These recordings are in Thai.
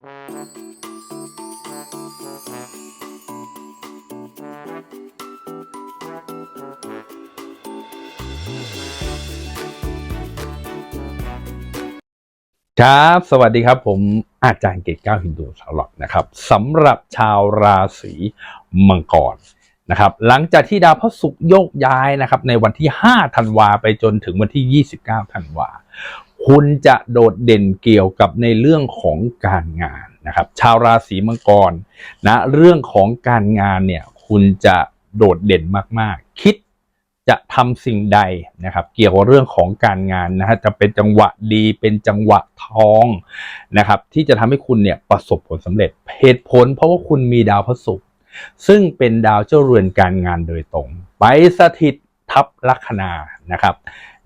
ครับ สวัสดีครับ ผมอาจารย์เกตเก้าฮินดูชาวหลอกนะครับสำหรับชาวราศีมังกรนะครับ หลังจากที่ดาวพระศุกร์โยกย้ายนะครับ ในวันที่ 5 ธันวาไปจนถึงวันที่ 29 ธันวา คุณจะโดดเด่นเกี่ยวกับในเรื่องของการงานนะครับ ชาวราศีมังกรนะเรื่องของการงานเนี่ยคุณจะโดดเด่นมากๆ คิดจะทำสิ่งใดนะครับ เกี่ยวกับเรื่องของการงานนะฮะจะเป็นจังหวะดีเป็นจังหวะทองนะครับ ที่จะทำให้คุณเนี่ยประสบผลสำเร็จเหตุผล เพราะว่าคุณมีดาวพระศุกร์ซึ่งเป็นดาวเจ้าเรือนการงานโดยตรง ไปสถิตทับลัคนานะครับ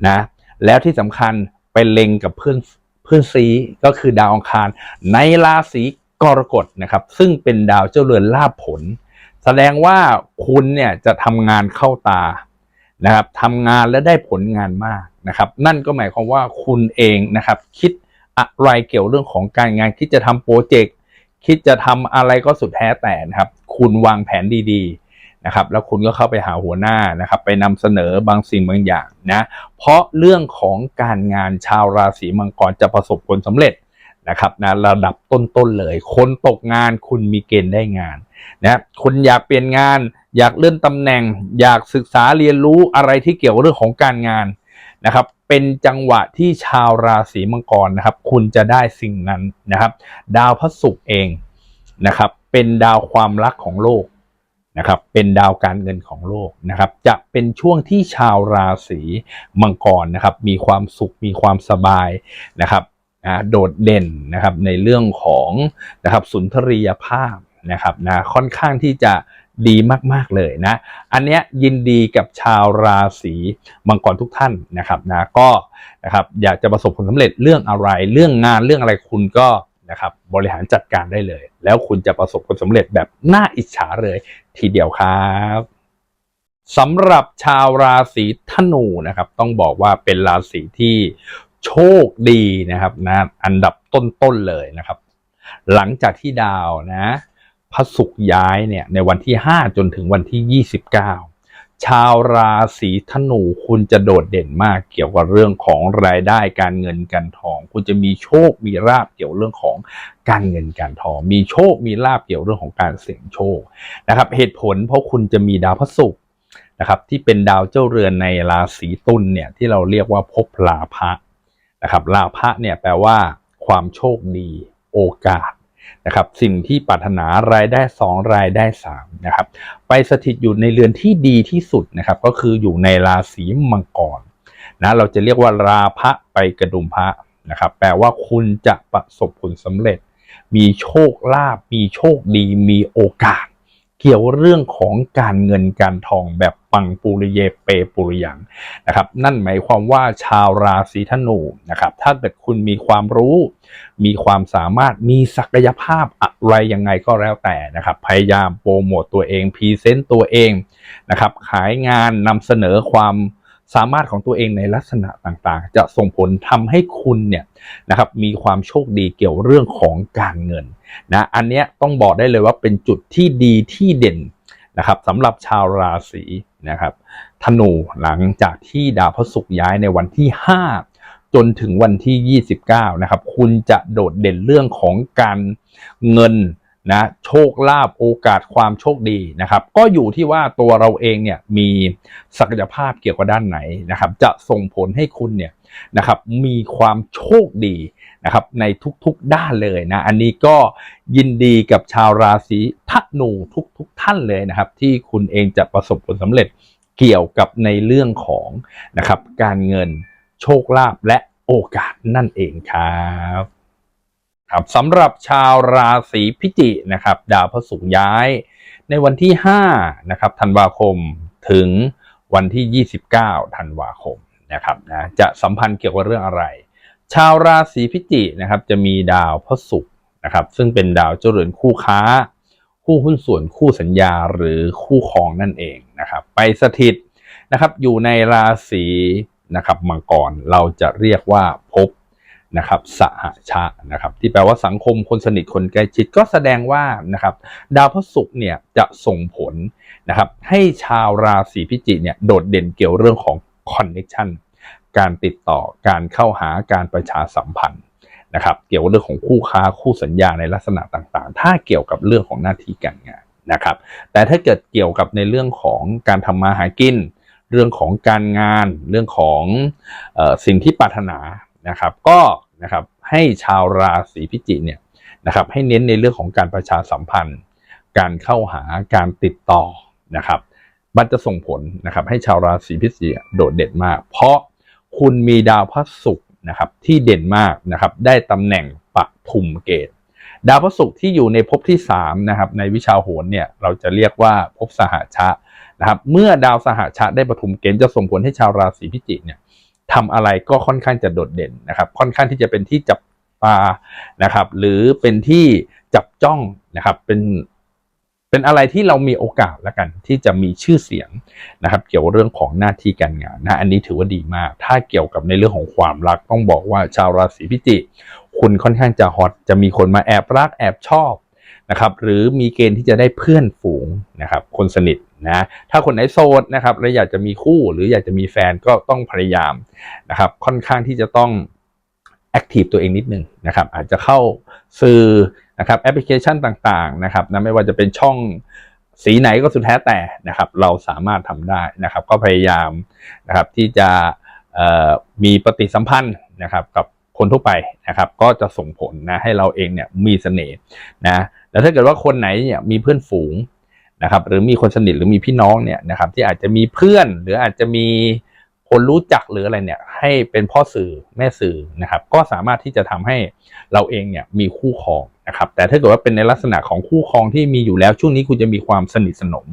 นะแล้วที่สำคัญ ไปเล็งกับเพื่อนเพื่อนซีก็คือดาวอังคาร ในราศีกรกฎนะครับ ซึ่งเป็นดาวเจ้าเรือนลาภผล แสดงว่าคุณเนี่ยจะทำงานเข้าตานะครับทำงานและได้ผลงานมากนะครับ นั่นก็หมายความว่าคุณเองนะครับ คิดอะไรเกี่ยวเรื่องของการงาน คิดจะทำโปรเจกต์คิดจะทำอะไรก็สุดแท้แต่นะครับ คุณวางแผนดีๆ นะครับแล้วคุณก็เข้าไปหาหัวหน้านะครับไปนำเสนอบางสิ่งบางอย่างนะเพราะเรื่องของการงานชาวราศีมังกรจะประสบผลสำเร็จนะครับนะระดับต้นๆเลย คนตกงานคุณมีเกณฑ์ได้งานนะคุณอยากเปลี่ยนงาน อยากเลื่อนตำแหน่ง อยากศึกษาเรียนรู้อะไรที่เกี่ยวเรื่องของการงานนะครับเป็นจังหวะที่ชาวราศีมังกรนะครับ คุณจะได้สิ่งนั้นนะครับ ดาวพระศุกร์เองนะครับ เป็นดาวความรักของโลก นะครับเป็นดาวการเงินของโลกนะครับจะเป็นช่วงที่ชาวราศีมังกรนะครับมีความสุขมีความสบายนะครับโดดเด่นนะครับในเรื่องของนะครับสุนทรียภาพนะครับนะค่อนข้างที่จะดีมากๆเลยนะ อันเนี้ยยินดีกับชาวราศีมังกรทุกท่านนะครับนะก็นะครับอยากจะประสบผลสำเร็จเรื่องอะไร เรื่องงานเรื่องอะไรคุณก็นะครับบริหารจัดการได้เลย แล้วคุณจะประสบผลสำเร็จแบบน่าอิจฉาเลย ทีเดียวครับสำหรับชาวราศีธนูนะครับ ต้องบอกว่าเป็นราศีที่โชคดีนะครับนะอันดับต้นๆเลยนะครับ หลังจากที่ดาวนะพระศุกร์ย้ายเนี่ยในวันที่ 5 จนถึงวันที่ 29 ชาวราศีธนูคุณจะโดดเด่นมากเกี่ยวกับเรื่องของรายได้การเงินการทอง คุณจะมีโชคมีลาบเกี่ยวเรื่องของการเงินการทอง มีโชคมีลาบเกี่ยวเรื่องของการเสี่ยงโชคนะครับ เหตุผลเพราะคุณจะมีดาวพระศุกร์นะครับที่เป็นดาวเจ้าเรือนในราศีตุลเนี่ยที่เราเรียกว่าภพลาภะนะครับลาภะเนี่ยแปลว่า ความโชคดี โอกาส นะครับสิ่งที่ปรารถนารายได้ 2 รายได้ 3 นะครับ ไปสถิตอยู่ในเรือนที่ดีที่สุดนะครับ ก็คืออยู่ในราศีมังกรนะเราจะเรียกว่าราพะไปกระดุมพระนะครับ แปลว่าคุณจะประสบผลสำเร็จ มีโชคลาภมีโชคดีมีโอกาส เกี่ยวเรื่องของการเงินการทองแบบปังปุริเยเปปุริยังนะครับ นั่นหมายความว่าชาวราศีธนูนะครับ ถ้าเกิดคุณมีความรู้ มีความสามารถมีศักยภาพอะไรยังไงก็แล้วแต่นะครับ พยายามโปรโมตตัวเองพรีเซนต์ตัวเองนะครับ ขายงานนำเสนอความ สามารถของตัวเองในลักษณะต่างๆ จะส่งผลทำให้คุณเนี่ยนะครับมีความโชคดีเกี่ยวเรื่องของการเงินนะอันเนี้ยต้องบอกได้เลยว่าเป็นจุดที่ดีที่เด่นนะครับสำหรับชาวราศีนะครับธนูหลังจากที่ดาวพฤหัสย้ายในวันที่ 5 จนถึงวันที่ 29นะครับคุณจะโดดเด่นเรื่องของการเงิน นะโชคลาภโอกาสความโชคดีนะครับ ก็อยู่ที่ว่าตัวเราเองเนี่ยมีศักยภาพเกี่ยวกับด้านไหนนะครับ จะส่งผลให้คุณเนี่ยนะครับ มีความโชคดีนะครับในทุกๆด้านเลยนะ อันนี้ก็ยินดีกับชาวราศีธนูทุกๆท่านเลยนะครับ ที่คุณเองจะประสบผลสำเร็จเกี่ยวกับในเรื่องของนะครับ การเงินโชคลาภและโอกาสนั่นเองครับ ครับสำหรับชาวราศีพิจิกนะครับดาวพระศุกร์ย้าย ในวันที่5นะครับธันวาคมถึงวันที่ 29ธันวาคมนะครับนะจะสัมพันธ์เกี่ยวกับเรื่องอะไร ชาวราศีพิจิกนะครับจะมีดาวพระศุกร์นะครับซึ่งเป็นดาวเจริญคู่ค้า คู่หุ้นส่วนคู่สัญญาหรือคู่ครองนั่นเองนะครับไปสถิตนะครับอยู่ในราศีนะครับมังกรเราจะเรียกว่าภพ นะครับสหชะนะครับที่แปลว่าสังคมคนสนิทคนใกล้ชิดก็แสดงว่านะครับดาวพฤหัสเนี่ยจะส่งผลนะครับให้ชาวราศีพิจิกเนี่ยโดดเด่นเกี่ยวเรื่องของคอนเน c ชันการติดต่อการเข้าหาการประชาสัมพันธ์นะครับเกี่ยวกับเรื่องของคู่ค้าคู่สัญญาในลักษณะต่างๆ ถ้าเกี่ยวกับเรื่องของหน้าที่การงานนะครับแต่ถ้าเกิดเกี่ยวกับในเรื่องของการทำมาหากิน เรื่องของการงาน เรื่องของออสิ่งที่ปรารถนานะครับ ก็ นะครับ ให้ชาวราศีพิจิกเนี่ยนะครับให้เน้นในเรื่องของการประชาสัมพันธ์ การเข้าหาการติดต่อนะครับ มันจะส่งผลนะครับให้ชาวราศีพิจิกโดดเด่นมาก เพราะคุณมีดาวพระศุกร์นะครับที่เด่นมากนะครับ ได้ตำแหน่งปทุมเกต ดาวพระศุกร์ที่อยู่ในภพที่3นะครับในวิชาโหรเนี่ยเราจะเรียกว่าภพสหชะนะครับ เมื่อดาวสหชะได้ปทุมเกณฑ์จะส่งผลให้ชาวราศีพิจิกเนี่ย ทำอะไรก็ค่อนข้างจะโดดเด่นนะครับ ค่อนข้างที่จะเป็นที่จับตานะครับ หรือเป็นที่จับจ้องนะครับเป็นเป็นอะไรที่เรามีโอกาสแล้วกัน ที่จะมีชื่อเสียงนะครับ เกี่ยวกับเรื่องของหน้าที่การงานนะอันนี้ถือว่าดีมาก ถ้าเกี่ยวกับในเรื่องของความรักต้องบอกว่าชาวราศีพิจิกคุณค่อนข้างจะฮอตจะมีคนมาแอบรักแอบชอบ นะครับหรือมีเกณฑ์ที่จะได้เพื่อนฝูงนะครับคนสนิทนะถ้าคนไหนโสดนะครับและอยากจะมีคู่หรืออยากจะมีแฟนก็ต้องพยายามนะครับค่อนข้างที่จะต้องแอคทีฟตัวเองนิดนึงนะครับอาจจะเข้าสื่อนะครับแอปพลิเคชันต่างๆนะครับนะไม่ว่าจะเป็นช่องสีไหนก็สุดแท้แต่นะครับเราสามารถทำได้นะครับก็พยายามนะครับที่จะมีปฏิสัมพันธ์นะครับกับคนทั่วไปนะครับก็จะส่งผลนะให้เราเองเนี่ยมีเสน่ห์นะ แล้วถ้าเกิดว่าคนไหนเนี่ยมีเพื่อนฝูงนะครับ หรือมีคนสนิทหรือมีพี่น้องเนี่ยนะครับ ที่อาจจะมีเพื่อนหรืออาจจะมีคนรู้จักหรืออะไรเนี่ย ให้เป็นพ่อสื่อแม่สื่อนะครับ ก็สามารถที่จะทำให้เราเองเนี่ยมีคู่ครองนะครับ แต่ถ้าเกิดว่าเป็นในลักษณะของคู่ครองที่มีอยู่แล้วช่วงนี้คุณจะมีความสนิทสนม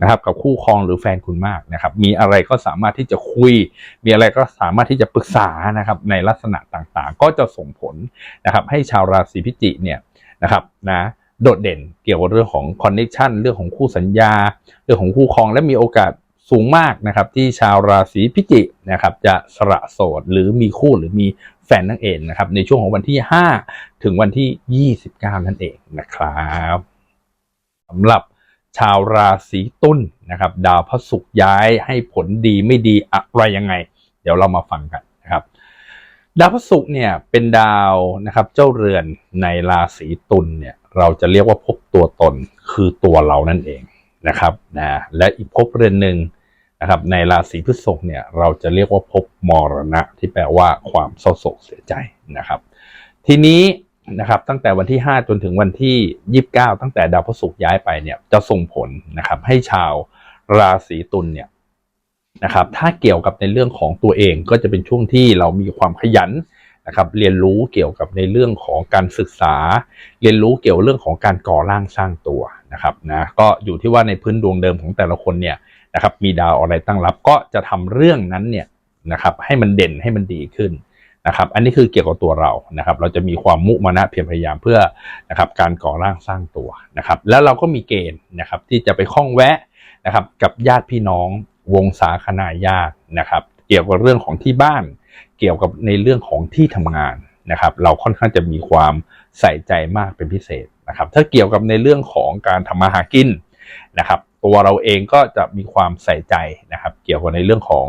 นะครับ กับคู่ครองหรือแฟนคุณมากนะครับ มีอะไรก็สามารถที่จะคุย มีอะไรก็สามารถที่จะปรึกษานะครับ ในลักษณะต่างๆ ก็จะส่งผลนะครับ ให้ชาวราศีพิจิกเนี่ยนะครับนะ โดดเด่นเกี่ยวกับเรื่องของคอนเน c t ชันเรื่องของคู่สัญญา เรื่องของคู่ครองและมีโอกาสสูงมากนะครับ ที่ชาวราศีพิจิกนะครับจะสละโสดหรือมีคู่หรือมีแฟนนั่นเองนะครับ ในช่วงของวันที่ 5 ถึงวันที่ 29 นั่นเองนะครับสำหรับชาวราศีตุลนะครับ ดาวพระศุกร์ย้ายให้ผลดีไม่ดีอะไรยังไง เดี๋ยวเรามาฟังกันนะครับดาวพระศุกร์เนี่ยเป็นดาวนะครับเจ้าเรือนในราศีตุลเนี่ย เราจะเรียกว่าภพตัวตนคือตัวเรานั่นเองนะครับนะและอีกภพเรือนหนึ่งนะครับในราศีพฤษภเนี่ยเราจะเรียกว่าภพมรณะที่แปลว่าความเศร้าโศกเสียใจนะครับ ทีนี้นะครับตั้งแต่วันที่ 5 จนถึงวันที่ 29 ตั้งแต่ดาวพฤหัสย้ายไปเนี่ยจะส่งผลนะครับให้ชาวราศีตุลเนี่ยนะครับถ้าเกี่ยวกับในเรื่องของตัวเองก็จะเป็นช่วงที่เรามีความขยัน นะครับเรียนรู้เกี่ยวกับในเรื่องของการศึกษา เรียนรู้เกี่ยวเรื่องของการก่อร่างสร้างตัวนะครับนะก็อยู่ที่ว่าในพื้นดวงเดิมของแต่ละคนเนี่ยนะครับมีดาวอะไรตั้งรับก็จะทำเรื่องนั้นเนี่ยนะครับให้มันเด่นให้มันดีขึ้นนะครับอันนี้คือเกี่ยวกับตัวเรานะครับ เราจะมีความมุมานะเพียรพยายามเพื่อนะครับการก่อร่างสร้างตัวนะครับ แล้วเราก็มีเกณฑ์นะครับที่จะไปคล้องแวะนะครับกับญาติพี่น้องวงศาคณาญาตินะครับ เกี่ยวกับเรื่องของที่บ้าน เกี่ยวกับในเรื่องของที่ทำงานนะครับ เราค่อนข้างจะมีความใส่ใจมากเป็นพิเศษนะครับ ถ้าเกี่ยวกับในเรื่องของการทำมาหากินนะครับ ตัวเราเองก็จะมีความใส่ใจนะครับ เกี่ยวกับในเรื่องของ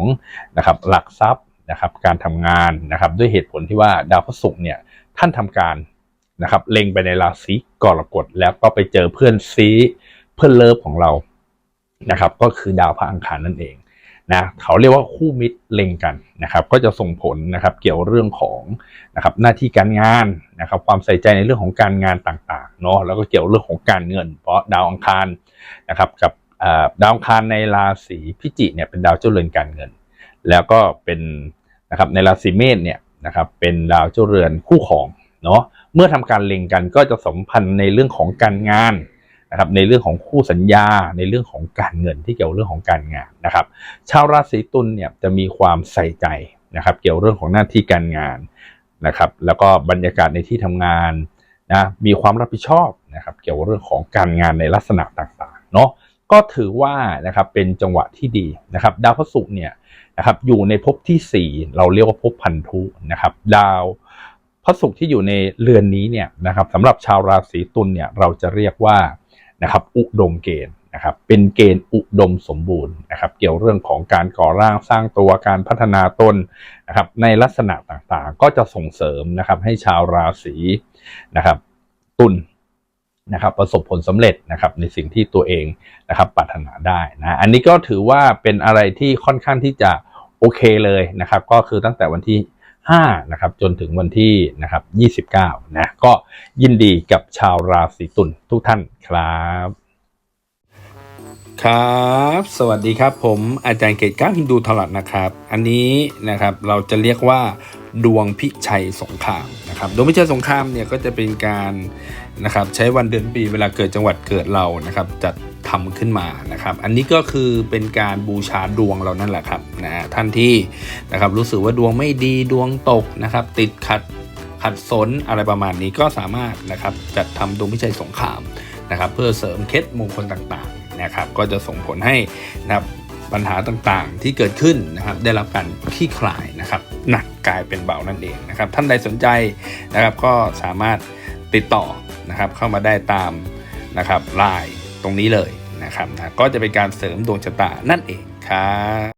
นะครับหลักทรัพย์นะครับ การทำงานนะครับ ด้วยเหตุผลที่ว่าดาวพฤหัสเนี่ยท่านทำการนะครับเล็งไปในราศีกรกฎแล้วก็ไปเจอเพื่อนซีเพื่อนเลิฟของเรานะครับ ก็คือดาวพระอังคารนั่นเอง นะเขาเรียกว่าคู่มิตรเล็งกันนะครับก็จะส่งผลนะครับเกี่ยวเรื่องของนะครับหน้าที่การงานนะครับความใส่ใจในเรื่องของการงานต่างๆเนาะแล้วก็เกี่ยวเรื่องของการเงิน เพราะดาวอังคารนะครับกับดาวอังคารในราศีพิจิกเนี่ยเป็นดาวเจ้าเรือนการเงิน แล้วก็เป็นนะครับในราศีเมษเนี่ยนะครับเป็นดาวเจ้าเรือนคู่ของเนาะเมื่อทำการเล็งกันก็จะสมพันธ์ในเรื่องของการงาน นะครับในเรื่องของคู่สัญญาในเรื่องของการเงินที่เกี่ยวเรื่องของการงานนะครับ ชาวราศีตุลเนี่ยจะมีความใส่ใจนะครับเกี่ยวเรื่องของหน้าที่การงานนะครับ แล้วก็บรรยากาศในที่ทำงานนะมีความรับผิดชอบนะครับเกี่ยวเรื่องของการงานในลักษณะต่างๆเนาะก็ถือว่านะครับเป็นจังหวะที่ดีนะครับดาวพฤหัสเนี่ยนะครับอยู่ในภพที่ 4 เราเรียกว่าภพพันธุนะครับ ดาวพระศุกร์ที่อยู่ในเรือนนี้เนี่ยนะครับสำหรับชาวราศีตุลเนี่ยเราจะเรียกว่า นะครับอุดมเกณฑ์นะครับเป็นเกณฑ์อุดมสมบูรณ์นะครับเกี่ยวเรื่องของการก่อร่างสร้างตัวการพัฒนาตนนะครับในลักษณะต่างๆ ก็จะส่งเสริมนะครับให้ชาวราศีนะครับตุลนะครับประสบผลสำเร็จนะครับในสิ่งที่ตัวเองนะครับปรารถนาได้นะอันนี้ก็ถือว่าเป็นอะไรที่ค่อนข้างที่จะโอเคเลยนะครับก็คือตั้งแต่วันที่ 5นะครับจนถึงวันที่นะครับ29นะก็ยินดีกับชาวราศีตุลทุกท่านครับ ครับ สวัสดีครับผมอาจารย์เกตก้าวฮินดูทลัดนะครับ อันนี้นะครับเราจะเรียกว่าดวงพิชัยสงครามนะครับดวงพิชัยสงครามเนี่ยก็จะเป็นการนะครับใช้วันเดือนปีเวลาเกิดจังหวัดเกิดเรานะครับจัด ทำขึ้นมานะครับ อันนี้ก็คือเป็นการบูชาดวงเรานั่นแหละครับนะท่านที่นะครับรู้สึกว่าดวงไม่ดีดวงตกนะครับ ติดขัดขัดสนอะไรประมาณนี้ก็สามารถนะครับจัดทำดวงพิชัยสงครามนะครับ เพื่อเสริมเคล็ดมงคลต่างๆนะครับ ก็จะส่งผลให้นะครับปัญหาต่างๆที่เกิดขึ้นนะครับ ได้รับการคลี่คลายนะครับ หนักกลายเป็นเบานั่นเองนะครับ ท่านใดสนใจนะครับก็สามารถติดต่อนะครับเข้ามาได้ตามนะครับไลน์ ตรงนี้เลยนะครับนะก็จะเป็นการเสริมดวงชะตานั่นเองครับ